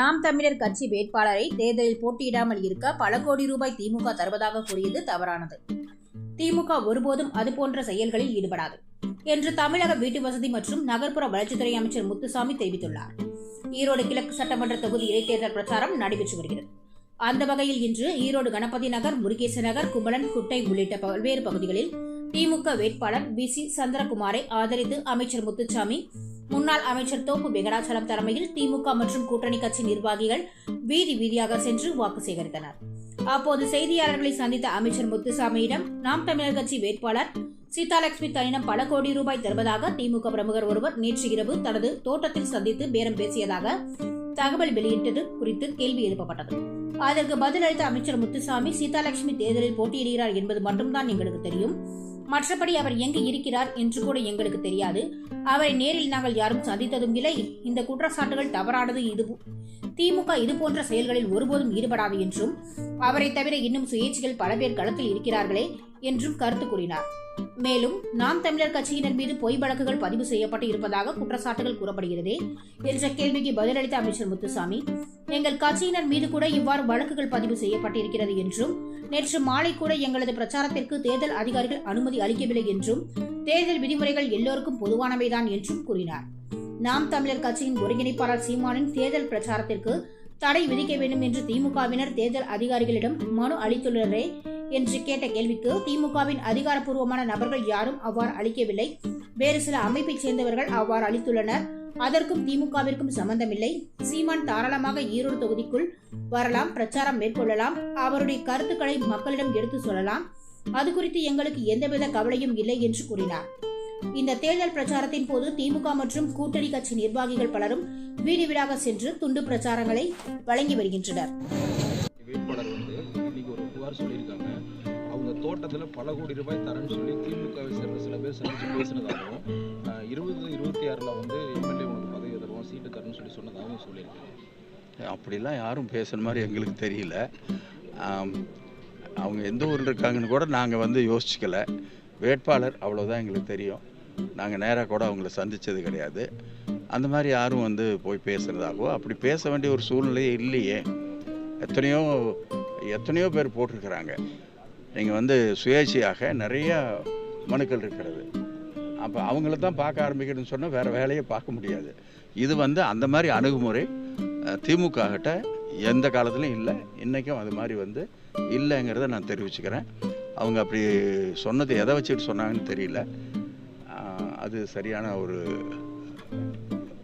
நாம் தமிழர் கட்சி வேட்பாளரை தேர்தலில் போட்டியிடாமல் இருக்க பல கோடி ரூபாய் திமுக தருவதாக கூறியது தவறானது. திமுக ஒருபோதும் அதுபோன்ற செயல்களில் ஈடுபடாது என்று தமிழக வீட்டு வசதி மற்றும் நகர்ப்புற வளர்ச்சித்துறை அமைச்சர் முத்துசாமி தெரிவித்துள்ளார். ஈரோடு கிழக்கு சட்டமன்ற தொகுதி இடைத்தேர்தல் பிரச்சாரம் நடைபெற்று வருகிறது. அந்த வகையில் இன்று ஈரோடு கணபதி நகர் முருகேச நகர் கும்பலன் குட்டை உள்ளிட்ட பல்வேறு பகுதிகளில் திமுக வேட்பாளர் பி சி சந்திரகுமாரை ஆதரித்து அமைச்சர் முத்துசாமி. முன்னாள் அமைச்சர் தோப்பு வெங்கடாச்சலம் தலைமையில் திமுக மற்றும் கூட்டணி கட்சி நிர்வாகிகள் வீதி வீதியாக சென்று வாக்கு சேகரித்தனர். அப்போது செய்தியாளர்களை சந்தித்த அமைச்சர் முத்துசாமியிடம் நாம் தமிழர் கட்சி வேட்பாளர் சீதாலட்சுமி தனிடம் பல கோடி ரூபாய் தருவதாக திமுக பிரமுகர் ஒருவர் நேற்று இரவு தனது தோட்டத்தில் சந்தித்து பேரம் பேசியதாக தகவல் வெளியிட்டது குறித்து கேள்வி எழுப்பப்பட்டது. அதற்கு பதிலளித்த அமைச்சர் முத்துசாமி சீதாலட்சுமி தேர்தலில் போட்டியிடுகிறார் என்பது மட்டும்தான் எங்களுக்கு தெரியும். மற்றபடி அவர் எங்கு இருக்கிறார் என்று கூட எங்களுக்கு தெரியாது. அவரை நேரில் நாங்கள் யாரும் சந்தித்ததும் இல்லை. இந்த குற்றச்சாட்டுகள் தவறானது இது. திமுக இது போன்ற செயல்களில் ஒருபோதும் ஈடுபடாது என்றும் அவரை தவிர இன்னும் சுயேட்சிகள் பல பேர் களத்தில் இருக்கிறார்களே என்றும் கருத்து கூறினார். மேலும் நாம் தமிழர் கட்சியினர் மீது பொய் வழக்குகள் பதிவு செய்யப்பட்டு இருப்பதாக குற்றச்சாட்டுகள் கூறப்படுகிறதே என்ற கேள்விக்கு பதிலளித்த அமைச்சர் முத்துசாமி எங்கள் கட்சியினர் மீது கூட இவ்வாறு வழக்குகள் பதிவு செய்யப்பட்டிருக்கிறது என்றும் நேற்று மாலை கூட எங்களது பிரச்சாரத்திற்கு தேர்தல் அதிகாரிகள் அனுமதி அளிக்கவில்லை என்றும் தேர்தல் விதிமுறைகள் எல்லோருக்கும் பொதுவானவைதான் என்றும் கூறினார். நாம் தமிழர் கட்சியின் ஒருங்கிணைப்பாளர் சீமானின் தேர்தல் பிரச்சாரத்திற்கு தடை விதிக்க வேண்டும் என்று திமுகவினர் தேர்தல் அதிகாரிகளிடம் மனு அளித்துள்ளனரே என்று கேட்ட கேள்விக்கு திமுகவின் அதிகாரப்பூர்வமான நபர்கள் யாரும் அவ்வாறு அளிக்கவில்லை. வேறு சில அமைப்பைச் சேர்ந்தவர்கள் அவ்வாறு அளித்துள்ளனர். அதற்கும் திமுகவிற்கும் சம்பந்தமில்லை. சீமான் தாராளமாக ஈரோடு தொகுதிக்குள் வரலாம் பிரச்சாரம் மேற்கொள்ளலாம். அவருடைய கருத்துக்களை மக்களிடம் எடுத்து சொல்லலாம். அது குறித்து எங்களுக்கு எந்தவித கவலையும் இல்லை என்று கூறினார். இந்த தேர்தல் பிரச்சாரத்தின் போது திமுக மற்றும் கூட்டணி கட்சி நிர்வாகிகள் பலரும் வீடு வீடாக சென்று துண்டு பிரச்சாரங்களை வழங்கி வருகின்றனர். வேட்பாளர் வந்து இன்னைக்கு ஒரு புகார் சொல்லியிருக்காங்க. அவங்க தோட்டத்தில் பல கோடி ரூபாய் தரேன்னு சொல்லி திமுகவை சேர்ந்த சில பேர் சந்திச்சு பேசினதாகவும் இருபது இருபத்தி ஆறில் வந்து எம்எல்ஏ இருக்குன்னு சொல்லி சொன்னதாகவும் சொல்லியிருக்காங்க. அப்படிலாம் யாரும் பேசுன மாதிரி எங்களுக்கு தெரியல. அவங்க எந்த ஊரில் இருக்காங்கன்னு கூட நாங்கள் வந்து யோசிச்சுக்கலை. வேட்பாளர் அவ்வளோதான் எங்களுக்கு தெரியும். நாங்கள் நேராக கூட அவங்கள சந்தித்தது கிடையாது. அந்த மாதிரி யாரும் வந்து போய் பேசுகிறதாகவோ அப்படி பேச வேண்டிய ஒரு சூழ்நிலையே இல்லையே. எத்தனையோ எத்தனையோ பேர் போட்டிருக்கிறாங்க. நீங்கள் வந்து சுயேட்சையாக நிறையா மனுக்கள் இருக்கிறது. அப்போ அவங்கள தான் பார்க்க ஆரம்பிக்கணும்னு சொன்னால் வேறு வேலையை பார்க்க முடியாது. இது வந்து அந்த மாதிரி அணுகுமுறை திமுக கிட்ட எந்த காலத்துலையும் இல்லை. இன்றைக்கும் அது மாதிரி வந்து இல்லைங்கிறத நான் தெரிவிச்சுக்கிறேன். அவங்க அப்படி சொன்னது எதை வச்சுட்டு சொன்னாங்கன்னு தெரியல. அது சரியான ஒரு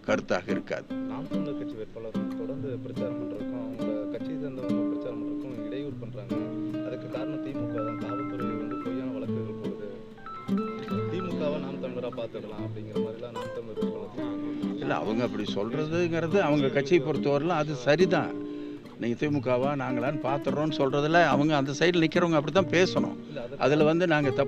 கருத்தாக இருக்காது. நாம் கட்சி வேட்பாளர் தொடர்ந்து பிரச்சாரம் பண்ணுறதுக்கும் அவங்க கட்சியை சேர்ந்தவங்க பிரச்சாரம் பண்ணுறதுக்கும் இடையூறு பண்ணுறாங்க தமிழராக பார்த்துக்கலாம் அப்படிங்கிற மாதிரிலாம் நாம் வேட்பாளர் இல்லை அவங்க அப்படி சொல்கிறதுங்கிறது அவங்க கட்சியை பொறுத்தவரையிலும் அது சரிதான். நீங்கள் திமுகவா நாங்களான்னு பார்த்துட்றோன்னு சொல்கிறதுல அவங்க அந்த சைடில் நிற்கிறவங்க அப்படி தான் பேசணும். அதில் வந்து நாங்கள் தப்பு